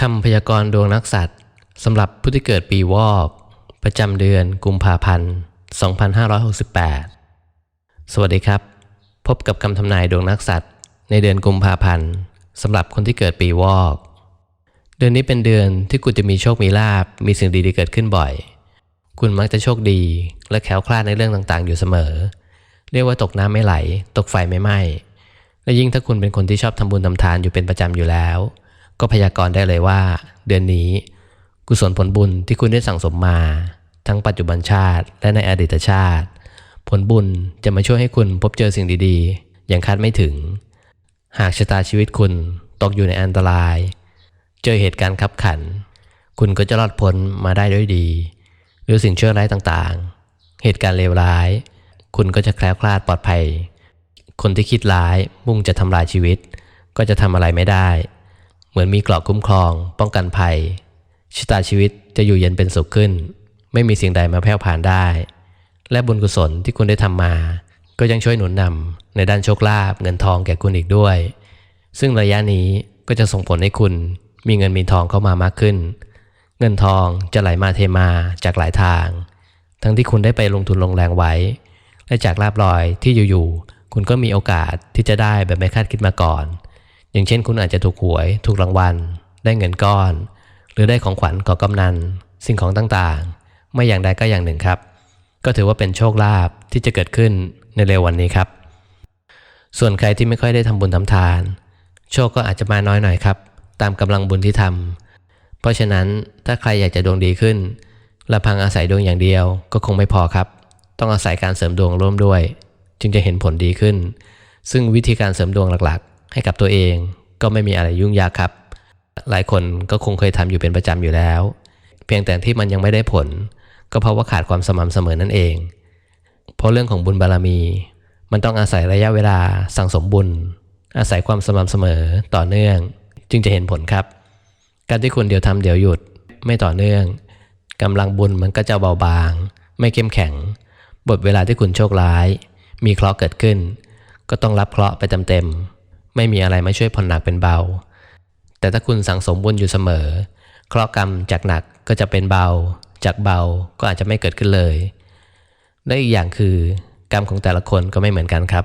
คำพยากรณ์ดวงนักสัตว์สำหรับผู้ที่เกิดปีวอก ประจำเดือนกุมภาพันธ์ 2568 สวัสดีครับ พบกับคำทำนายดวงนักสัตว์ในเดือนกุมภาพันธ์สำหรับคนที่เกิดปีวอก เดือนนี้เป็นเดือนที่คุณจะมีโชคมีลาบมีสิ่งดีๆเกิดขึ้นบ่อย คุณมักจะโชคดี และแคล้วคลาดในเรื่องต่างๆ อยู่เสมอ เรียกว่าตกน้ำไม่ไหล ตกไฟไม่ไหม้และยิ่งถ้าคุณเป็นคนที่ชอบทำบุญทำทานอยู่เป็นประจำอยู่แล้ว ก็พยากรณ์ได้เลยว่า เดือนนี้ กุศลผลบุญที่คุณได้สั่งสมมา ทั้งปัจจุบันชาติและในอดีตชาติ ผลบุญจะมาช่วยให้คุณพบเจอสิ่งดีๆ อย่างคาดไม่ถึง หากชะตาชีวิตคุณตกอยู่ในอันตราย เจอเหตุการณ์ขับขัน คุณก็จะรอดพ้นมาได้ด้วยดี หรือสิ่งชั่วร้ายต่างๆ เหตุการณ์เลวร้าย คุณก็จะแคล้วคลาดปลอดภัย คนที่คิดร้ายมุ่งจะทำลายชีวิต ก็จะทำอะไรไม่ได้ เหมือนมีเกราะคุ้มครอง ป้องกันภัยชะตาชีวิตจะอยู่เย็นเป็นสุขขึ้น ไม่มีสิ่งใดมาแผ่วผ่านได้ และบุญกุศลที่คุณได้ทำมา ก็ยังช่วยหนุนนำในด้านโชคลาภเงินทองแก่คุณอีกด้วย ซึ่งระยะนี้ก็จะส่งผลให้คุณมีเงินมีทองเข้ามามากขึ้น เงินทองจะไหลมาเทมาจากหลายทาง ทั้งที่คุณได้ไปลงทุนลงแรงไว้ และจากลาบลอยที่อยู่ๆคุณก็มีโอกาสที่จะได้แบบไม่คาดคิดมาก่อน อย่างเช่น คุณอาจจะถูกหวย ถูกรางวัล ได้เงินก้อน หรือได้ของขวัญก่อกำนัน สิ่งของต่างๆ ไม่อย่างใดก็อย่างหนึ่งครับ ก็ถือว่าเป็นโชคลาภที่จะเกิดขึ้นในเร็ววันนี้ครับ ส่วนใครที่ไม่ค่อยได้ทำบุญทำทาน โชคก็อาจจะมาน้อยหน่อยครับ ตามกำลังบุญที่ทำเพราะฉะนั้นถ้าใครอยากจะดวงดีขึ้นละพังอาศัยดวงอย่างเดียวก็คงไม่พอครับ ต้องอาศัยการเสริมดวงร่วมด้วย จึงจะเห็นผลดีขึ้น ซึ่งวิธีการเสริมดวงหลัก ให้กับตัวเองก็ไม่มีอะไรยุ่งยากครับ หลายคนก็คงเคยทำอยู่เป็นประจำอยู่แล้ว เพียงแต่ที่มันยังไม่ได้ผล ก็เพราะว่าขาดความสม่ำเสมอนั่นเอง เพราะเรื่องของบุญบารมี มันต้องอาศัยระยะเวลาสั่งสมบุญ อาศัยความสม่ำเสมอต่อเนื่อง จึงจะเห็นผลครับ การที่คุณเดี๋ยวทำเดี๋ยวหยุดไม่ต่อเนื่องกำลังบุญมันก็จะเบาบาง ไม่เข้มแข็ง บทเวลาที่คุณโชคร้าย มีเคราะห์เกิดขึ้น ก็ต้องรับเคราะห์ไปเต็มๆ ไม่มีอะไรมาช่วยผ่อนหนักเป็นเบา แต่ถ้าคุณสั่งสมบุญอยู่เสมอ เคราะห์กรรมจากหนักก็จะเป็นเบา จากเบาก็อาจจะไม่เกิดขึ้นเลย และอีกอย่างคือกรรมของแต่ละคนก็ไม่เหมือนกันครับ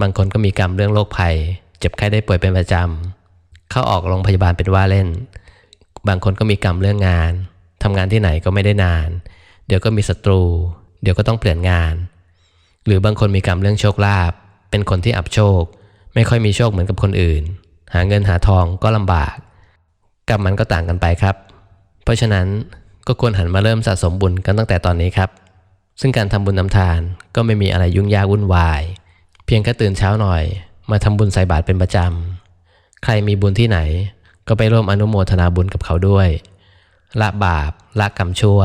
บางคนก็มีกรรมเรื่องโรคภัย เจ็บไข้ได้ป่วยเป็นประจำ เข้าออกโรงพยาบาลเป็นว่าเล่น บางคนก็มีกรรมเรื่องงาน ทำงานที่ไหนก็ไม่ได้นาน เดี๋ยวก็มีศัตรู เดี๋ยวก็ต้องเปลี่ยนงาน หรือบางคนมีกรรมเรื่องโชคลาภ เป็นคนที่อับโชค ไม่ค่อยมีโชคเหมือนกับคนอื่น หาเงินหาทองก็ลำบากกรรมมันก็ต่างกันไปครับ เพราะฉะนั้นก็ควรหันมาเริ่มสะสมบุญกันตั้งแต่ตอนนี้ครับ ซึ่งการทำบุญนำทานก็ไม่มีอะไรยุ่งยากวุ่นวาย เพียงแค่ตื่นเช้าหน่อย มาทำบุญใส่บาตรเป็นประจำ ใครมีบุญที่ไหน ก็ไปร่วมอนุโมทนาบุญกับเขาด้วย ละบาปละกรรมชั่ว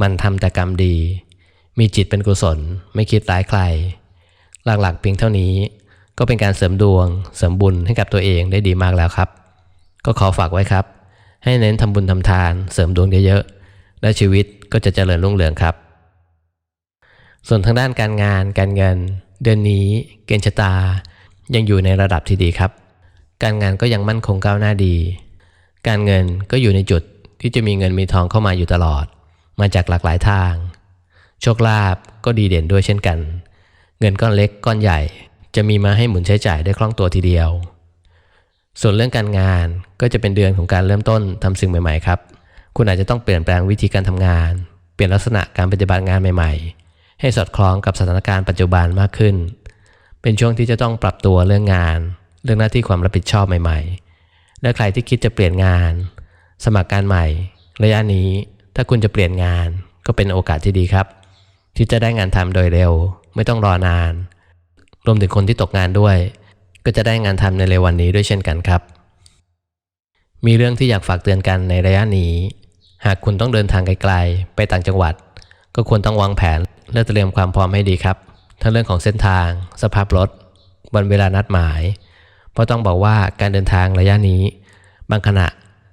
มันทำแต่กรรมดี มีจิตเป็นกุศล ไม่คิดร้ายใคร หลักๆเพียงเท่านี้ ก็เป็นการเสริมดวง เสริมบุญให้กับตัวเองได้ดีมากแล้วครับ ก็ขอฝากไว้ครับ ให้เน้นทำบุญทำทาน เสริมดวงเยอะๆและชีวิตก็จะเจริญรุ่งเรืองครับ ส่วนทางด้านการงานการเงิน เดือนนี้ เกณฑ์ชะตา ยังอยู่ในระดับที่ดีครับ การงานก็ยังมั่นคงก้าวหน้าดี การเงินก็อยู่ในจุดที่จะมีเงินมีทองเข้ามาอยู่ตลอด มาจากหลากหลายทาง โชคลาภก็ดีเด่นด้วยเช่นกัน เงินก้อนเล็กก้อนใหญ่ จะมีมาให้หมุนใช้จ่ายได้คล่องตัวทีเดียว ส่วนเรื่องการงานก็จะเป็นเดือนของการเริ่มต้นทำสิ่งใหม่ๆครับ คุณอาจจะต้องเปลี่ยนแปลงวิธีการทำงาน เปลี่ยนลักษณะการปฏิบัติงานใหม่ ๆ ให้สอดคล้องกับสถานการณ์ปัจจุบันมากขึ้น เป็นช่วงที่จะต้องปรับตัวเรื่องงาน เรื่องหน้าที่ความรับผิดชอบใหม่ ๆ และใครที่คิดจะเปลี่ยนงาน สมัครงานใหม่ ระยะนี้ถ้าคุณจะเปลี่ยนงานก็เป็นโอกาสที่ดีครับ ที่จะได้งานทำโดยเร็ว ไม่ต้องรอนาน รวมถึงคนที่ตกงานด้วย ก็จะได้งานทำในเร็ววันนี้ด้วยเช่นกันครับ มีเรื่องที่อยากฝากเตือนกันในระยะนี้ หากคุณต้องเดินทางไกลๆ ไปต่างจังหวัด ก็ควรต้องวางแผนและเตรียมความพร้อมให้ดีครับ ทั้งเรื่องของเส้นทาง สภาพรถวันเวลานัดหมาย เพราะต้องบอกว่าการเดินทางระยะนี้ บางขณะ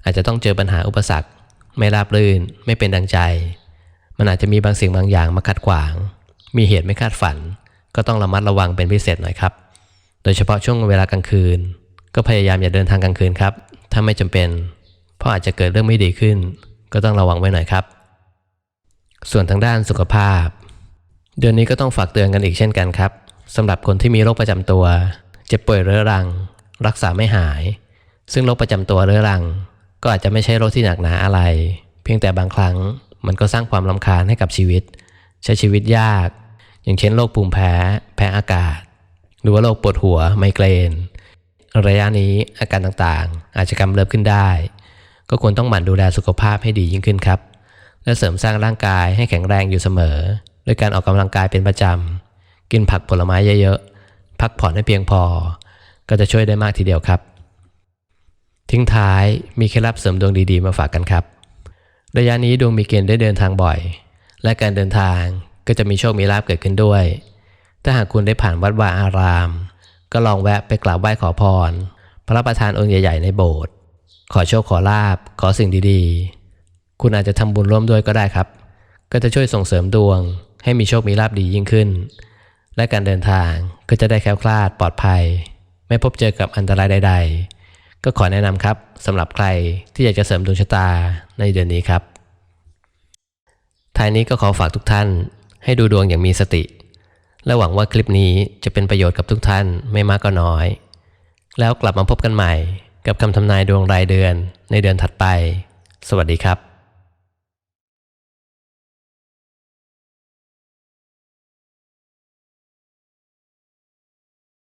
อาจจะต้องเจอปัญหาอุปสรรค ไม่ราบรื่น ไม่เป็นดังใจ มันอาจจะมีบางสิ่งบางอย่างมาขัดขวาง มีเหตุไม่คาดฝัน ก็ต้องระมัดระวังเป็นพิเศษหน่อยครับ โดยเฉพาะช่วงเวลากลางคืน ก็พยายามอย่าเดินทางกลางคืนครับ ถ้าไม่จำเป็น เพราะอาจจะเกิดเรื่องไม่ดีขึ้น ก็ต้องระวังไว้หน่อยครับ ส่วนทางด้านสุขภาพ เดือนนี้ก็ต้องฝากเตือนกันอีกเช่นกันครับสำหรับคนที่มีโรคประจำตัว เจ็บป่วยเรื้อรัง รักษาไม่หาย ซึ่งโรคประจำตัวเรื้อรัง ก็อาจจะไม่ใช่โรคที่หนักหนาอะไร เพียงแต่บางครั้งมันก็สร้างความลำคาญให้กับชีวิต ใช้ชีวิตยาก อย่างเช่นโรคภูมิแพ้ แพ้อากาศ หรือว่าโรคปวดหัวไมเกรน ระยะนี้อาการต่างๆ อาจจะกำเริบขึ้นได้ ก็ควรต้องหมั่นดูแลสุขภาพให้ดียิ่งขึ้นครับ และเสริมสร้างร่างกายให้แข็งแรงอยู่เสมอโดยการออกกำลังกายเป็นประจำ กินผักผลไม้เยอะๆ พักผ่อนให้เพียงพอ ก็จะช่วยได้มากทีเดียวครับ ทิ้งท้ายมีเคล็ดลับเสริมดวงดีๆมาฝากกันครับ ระยะนี้ดวงมีเกณฑ์ได้เดินทางบ่อย และการเดินทาง ก็จะมีโชคมีลาภเกิดขึ้นด้วย ถ้าหากคุณได้ผ่านวัดวาอาราม ก็ลองแวะไปกราบไหว้ขอพร พระประธานองค์ใหญ่ ๆ ในโบสถ์ขอโชคขอลาบ ขอสิ่งดีๆ คุณอาจจะทำบุญร่วมด้วยก็ได้ครับ ก็จะช่วยส่งเสริมดวง ให้มีโชคมีลาบดียิ่งขึ้น และการเดินทางก็จะได้แคล้วคลาดปลอดภัย ไม่พบเจอกับอันตรายใด ๆ ก็ขอแนะนำครับสำหรับใครที่อยากจะเสริมดวงชะตาในเดือนนี้ครับท้ายนี้ก็ขอฝากทุกท่าน ให้ดูดวงอย่างมีสติ และหวังว่าคลิปนี้จะเป็นประโยชน์กับทุกท่านไม่มากก็น้อย แล้วกลับมาพบกันใหม่ กับคำทำนายดวงรายเดือนในเดือนถัดไป สวัสดีครับ